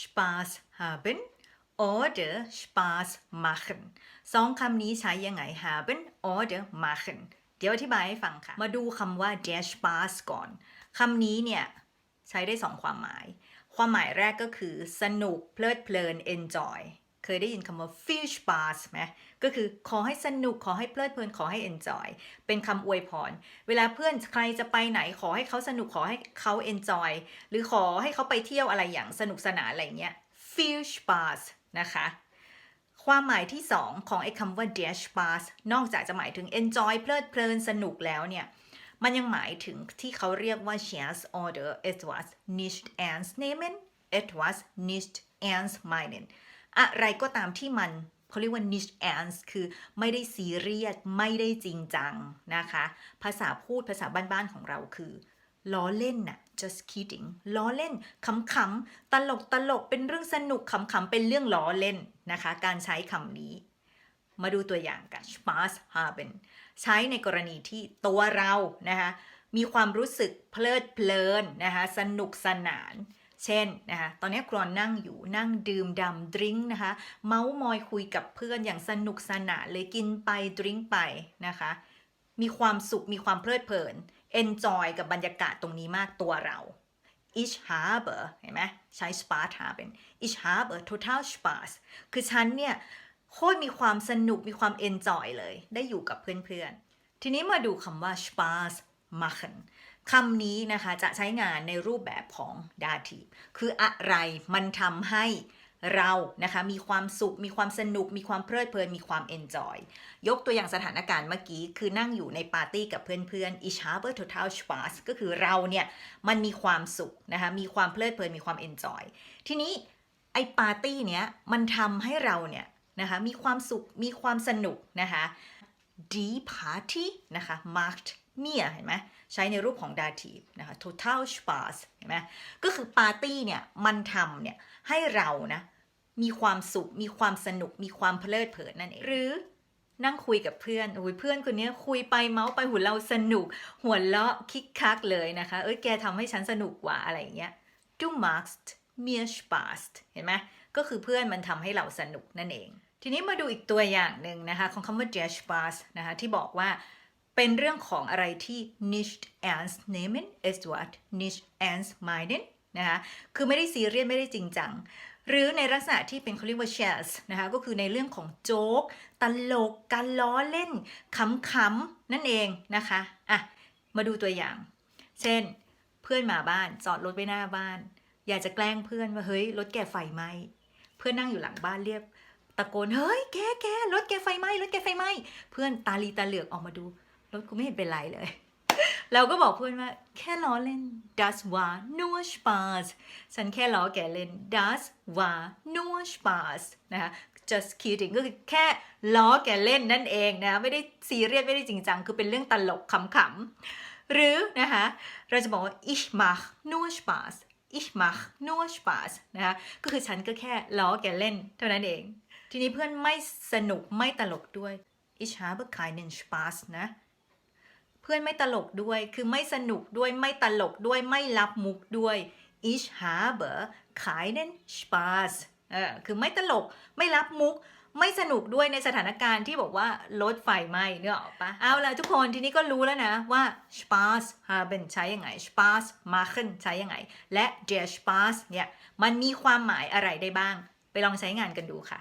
Spaß haben oder Spaß machen สองคำนี้ใช้ยังไง haben oder machen เดี๋ยวอธิบายให้ฟังค่ะ มาดูคำว่า der Spaß ก่อน คำนี้เนี่ย ใช้ได้สองความหมาย ความหมายแรกก็คือ สนุกเพลิดเพลิน enjoy เคยได้ยินคำว่า viel Spaß ไหมก็คือขอให้สนุกขอให้เพลิดเพลินขอให้ enjoy เป็นคำอวยพร เวลาเพื่อนใครจะไปไหนขอให้เขาสนุกขอให้เขา enjoy หรือขอให้เขาไปเที่ยวอะไรอย่างสนุกสนานอะไรเงี้ย viel Spaß นะคะความหมายที่ 2 ของไอ้คำว่า der Spaß นอกจากจะหมายถึง enjoy เพลิดเพลินสนุกแล้วเนี่ย มันยังหมายถึงที่เขาเรียกว่า Scherz oder etwas nicht ernst nehmen etwas nicht ernst meinen อะไรก็ตามที่มันเขาเรียกว่า nicht ernst คือไม่ได้ซีเรียส ไม่ได้จริงจังนะคะ ภาษาพูดภาษาบ้านๆของเราคือ ล้อเล่นน่ะ just kidding ล้อเล่นขำๆ ตลกตลกเป็นเรื่องสนุกขำๆ เป็นเรื่องล้อเล่นนะคะ การใช้คำนี้ มาดูตัวอย่างกัน Spaß haben ใช้ในกรณีที่ตัวเรานะคะมีความรู้สึกเพลิดเพลินนะคะสนุกสนาน เช่นนะคะตอนนี้ครอนนั่งอยู่นั่งดื่มดำดริงนะคะ เมาส์มอยคุยกับเพื่อนอย่างสนุกสนานเลยกินไปดริงไปนะคะ มีความสุขมีความเพลิดเพลิน enjoy กับบรรยากาศตรงนี้มากตัวเรา ich habe เห็นไหมใช้ Spaß haben ich habe total Spaß คือฉันเนี่ยโคตรมีความสนุกมีความ enjoy เลย ได้อยู่กับเพื่อนๆ ทีนี้มาดูคำว่า Spaß machen คำนี้นะคะจะใช้งานในรูปแบบของ dative คืออะไรมันทำให้เรานะคะมีความสุข มีความสนุก มีความเพลิดเพลิน มีความ enjoy ยกตัวอย่างสถานการณ์เมื่อกี้ คือนั่งอยู่ในปาร์ตี้กับเพื่อนๆ ich habe total Spaß ก็คือเราเนี่ย มันมีความสุขนะคะมีความเพลิดเพลิน มีความ enjoy ทีนี้ไอปาร์ตี้เนี้ยมันทำให้เราเนี่ยนะคะมีความสุข มีความสนุกนะคะ die Party นะคะ macht mir เห็นไหมใช้ในรูปของ dative นะคะ total Spaß เห็นไหมก็คือปาร์ตี้เนี่ยมันทำเนี่ยให้เรานะมีความสุข มีความสนุก มีความเพลิดเพลินนั่นเอง หรือนั่งคุยกับเพื่อนโอ้ยเพื่อนคนนี้คุยไปเมาส์ไปหัวเราสนุก หัวเราะคิกคักเลยนะคะ เอ้ยแกทำให้ฉันสนุกกว่าอะไรอย่างเงี้ย du machst mir Spaß เห็นไหมก็คือเพื่อนมันทำให้เราสนุกนั่นเอง ทีนี้มาดูอีกตัวอย่างหนึ่งนะคะ ของคำว่า der Spaß นะคะที่บอกว่า เป็นเรื่องของอะไรที่ nicht ernst nehmen es wird nicht ernst meinen นะคะคือไม่ได้ซีเรียสไม่ได้จริงจัง หรือในลักษณะที่เป็นเขาเรียกว่า scherz นะคะก็คือในเรื่องของโจ๊ก ตลกการล้อเล่นขำๆ นั่นเองนะคะอะมาดูตัวอย่าง เช่น เพื่อนมาบ้านจอดรถไว้หน้าบ้าน อยากจะแกล้งเพื่อนว่าเฮ้ยรถแกไฟไหมเพื่อนนั่งอยู่หลังบ้านเรียกตะโกนเฮ้ยแกแกรถแกไฟไหมรถแกไฟไหมเพื่อนตาลีตาเหลือกออกมาดู ถกูไม่เห็นเป็นไรเลย เราก็บอกเพื่อนว่า แค่ล้อเล่น das war nur Spaß ฉันแค่ล้อแกเล่น das war nur Spaß นะคะ just kidding ก็คือแค่ล้อแกเล่นนั่นเองนะ ไม่ได้ซีเรียสไม่ได้จริงจัง คือเป็นเรื่องตลกขำๆ หรือนะคะ เราจะบอกว่า ich mach nur Spaß ich mach nur Spaß นะคะ ก็คือฉันก็แค่ล้อแกเล่นเท่านั้นเอง ทีนี้เพื่อนไม่สนุกไม่ตลกด้วย ich habe keinen Spaß นะ เพื่อนไม่ตลกด้วย คือไม่สนุกด้วย ไม่ตลกด้วย ไม่รับมุกด้วย ich habe keinen Spaß เออคือไม่ตลก ไม่รับมุก ไม่สนุกด้วยในสถานการณ์ที่บอกว่ารถไฟไหม้เนื้อออกปะเอาละทุกคนทีนี้ก็รู้แล้วนะว่า Spaß haben ใช้ยังไง Spaß machen ใช้ยังไง และ der Spaß เนี่ย มันมีความหมายอะไรได้บ้าง ไปลองใช้งานกันดูค่ะ